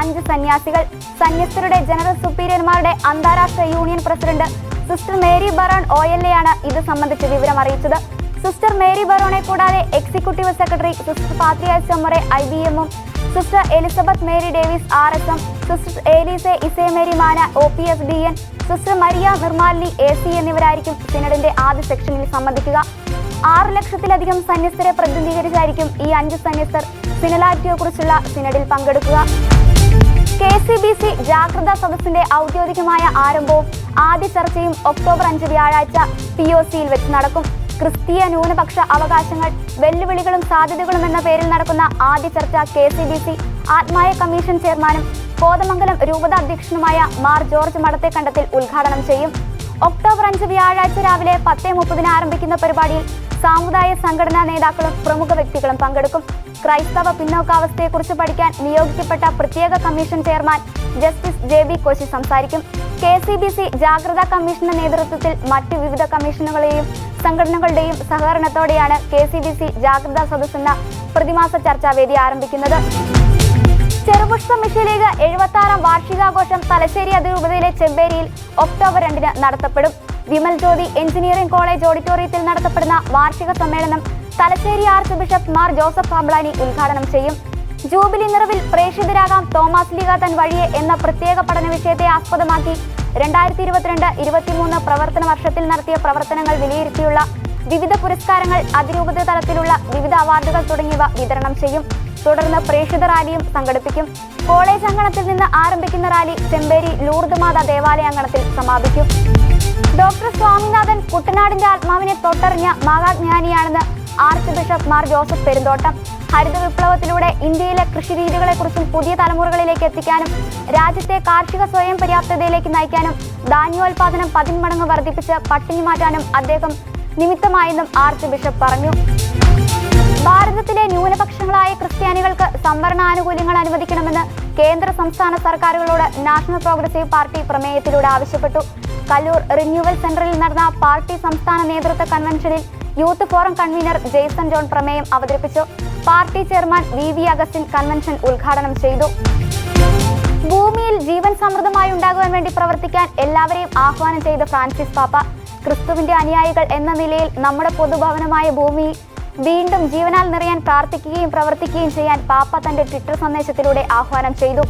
അഞ്ച് സന്യാസികൾ. സന്യസ്തരുടെ ജനറൽ സുപ്പീരിയർമാരുടെ അന്താരാഷ്ട്ര union president sister Mary Barron O L A ആണ് ഇത് സംബന്ധിച്ച് വിവരം അറിയിച്ചത്. സിസ്റ്റർ മേരി ബറോണെ കൂടാതെ എക്സിക്യൂട്ടീവ് സെക്രട്ടറി സിസ്റ്റർ പാത്രിയ ചൊമ്മറെ ഐ ബി എമ്മും sister Elizabeth Mary Davis R S M sister ഏലീസെ ഇസേ മേരി മാന O P S D N sister Maria Nirmalini A C എന്നിവരായിരിക്കും സിനഡിന്റെ ആദ്യ സെക്ഷനിൽ സംബന്ധിക്കുക. ആറ് ലക്ഷത്തിലധികം സന്യസ്തരെ പ്രതിനിധീകരിച്ചായിരിക്കും ഈ അഞ്ച് സന്യസ്തർ സിനലാറ്റിയെക്കുറിച്ചുള്ള സിനഡിൽ പങ്കെടുക്കുക. കെ സി ബി സി ജാഗ്രതാ സദസ്സിന്റെ ഔദ്യോഗികമായ ആരംഭവും ആദ്യ ചർച്ചയും ഒക്ടോബർ അഞ്ച് വ്യാഴാഴ്ച പി ഒ സിയിൽ വെച്ച് നടക്കും. ക്രിസ്തീയ ന്യൂനപക്ഷ അവകാശങ്ങൾ വെല്ലുവിളികളും സാധ്യതകളും എന്ന പേരിൽ നടക്കുന്ന ആദ്യ ചർച്ച കെ സി ബി സി ആത്മായ കമ്മീഷൻ ചെയർമാനും കോതമംഗലം രൂപത അധ്യക്ഷനുമായ മാർ ജോർജ് മടത്തേക്കണ്ടത്തിൽ ഉദ്ഘാടനം ചെയ്യും. ഒക്ടോബർ അഞ്ച് വ്യാഴാഴ്ച രാവിലെ പത്തേ മുപ്പതിന് ആരംഭിക്കുന്ന പരിപാടിയിൽ സാമുദായ സംഘടനാ നേതാക്കളും പ്രമുഖ വ്യക്തികളും പങ്കെടുക്കും. ക്രൈസ്തവ പിന്നോക്കാവസ്ഥയെക്കുറിച്ച് പഠിക്കാൻ നിയോഗിക്കപ്പെട്ട പ്രത്യേക commission chairman justice J B Koshy സംസാരിക്കും. കെ സി ബി സി ജാഗ്രതാ കമ്മീഷന്റെ നേതൃത്വത്തിൽ മറ്റ് വിവിധ കമ്മീഷനുകളെയും സംഘടനകളുടെയും സഹകരണത്തോടെയാണ് കെ സി ബി സി ജാഗ്രതാ സദസ് എന്ന പ്രതിമാസ ചർച്ചാവേദി ആരംഭിക്കുന്നത്. ചെറുപുഷ്പ മിഷീലീഗ് എഴുപത്തി ആറാം വാർഷികാഘോഷം തലശ്ശേരി അതിരൂപതയിലെ ചെമ്പേരിയിൽ ഒക്ടോബർ രണ്ടിന് നടത്തപ്പെടും. വിമൽ ജ്യോതി എഞ്ചിനീയറിംഗ് കോളേജ് ഓഡിറ്റോറിയത്തിൽ നടത്തപ്പെടുന്ന വാർഷിക സമ്മേളനം Thalassery arch bishop Mar Joseph Pamplany ഉദ്ഘാടനം ചെയ്യും. ജൂബിലി നിറവിൽ പ്രേക്ഷിതരാകാം തോമസ് ലീഗ തൻ വഴിയെ എന്ന പ്രത്യേക പഠന വിഷയത്തെ ആസ്പദമാക്കി രണ്ടായിരത്തി ഇരുപത്തിരണ്ട് ഇരുപത്തിമൂന്ന് പ്രവർത്തന വർഷത്തിൽ നടത്തിയ പ്രവർത്തനങ്ങൾ വിലയിരുത്തിയുള്ള വിവിധ പുരസ്കാരങ്ങൾ അതിരൂപത തലത്തിലുള്ള വിവിധ അവാർഡുകൾ തുടങ്ങിയവ വിതരണം ചെയ്യും. തുടർന്ന് പ്രേക്ഷിത റാലിയും സംഘടിപ്പിക്കും. കോളേജ് അങ്കണത്തിൽ നിന്ന് ആരംഭിക്കുന്ന റാലി ചെമ്പേരി ലൂർദ് ദേവാലയ അങ്കണത്തിൽ സമാപിക്കും. ഡോക്ടർ സ്വാമിനാഥൻ കുട്ടനാടിന്റെ ആത്മാവിനെ തൊട്ടറിഞ്ഞ മഹാജ്ഞാനിയാണെന്ന് arch bishop Mar Joseph Perumthottam. ഹരിത വിപ്ലവത്തിലൂടെ ഇന്ത്യയിലെ കൃഷിരീതികളെക്കുറിച്ചും പുതിയ തലമുറകളിലേക്ക് എത്തിക്കാനും രാജ്യത്തെ കാർഷിക സ്വയം പര്യാപ്തതയിലേക്ക് നയിക്കാനും ധാന്യോൽപാദനം പതിന്മടങ്ങ് വർദ്ധിപ്പിച്ച് പട്ടിണി മാറ്റാനും അദ്ദേഹം നിമിത്തമായെന്നും ആർച്ച് ബിഷപ്പ് പറഞ്ഞു. ഭാരതത്തിലെ ന്യൂനപക്ഷങ്ങളായ ക്രിസ്ത്യാനികൾക്ക് സംവരണ ആനുകൂല്യങ്ങൾ അനുവദിക്കണമെന്ന് കേന്ദ്ര സംസ്ഥാന സർക്കാരുകളോട് നാഷണൽ പ്രോഗ്രസീവ് പാർട്ടി പ്രമേയത്തിലൂടെ ആവശ്യപ്പെട്ടു. കല്ലൂർ റിന്യൂവൽ സെന്ററിൽ നടന്ന പാർട്ടി സംസ്ഥാന നേതൃത്വ കൺവെൻഷനിൽ youth forum convener Jaison John പ്രമേയം അവതരിപ്പിച്ചു. Party chairman V V Augustine convention ഉദ്ഘാടനം ചെയ്തു. ഭൂമിയിൽ ജീവൻ സമൃദ്ധമായി ഉണ്ടാകുവാൻ വേണ്ടി പ്രവർത്തിക്കാൻ എല്ലാവരെയും ആഹ്വാനം ചെയ്ത ഫ്രാൻസിസ് പാപ്പ ക്രിസ്തുവിന്റെ അനുയായികൾ എന്ന നിലയിൽ നമ്മുടെ പൊതുഭവനമായ ഭൂമിയിൽ വീണ്ടും ജീവനാൽ നിറയാൻ പ്രാർത്ഥിക്കുകയും പ്രവർത്തിക്കുകയും ചെയ്യാൻ പാപ്പ തന്റെ ട്വിറ്റർ സന്ദേശത്തിലൂടെ ആഹ്വാനം ചെയ്തു.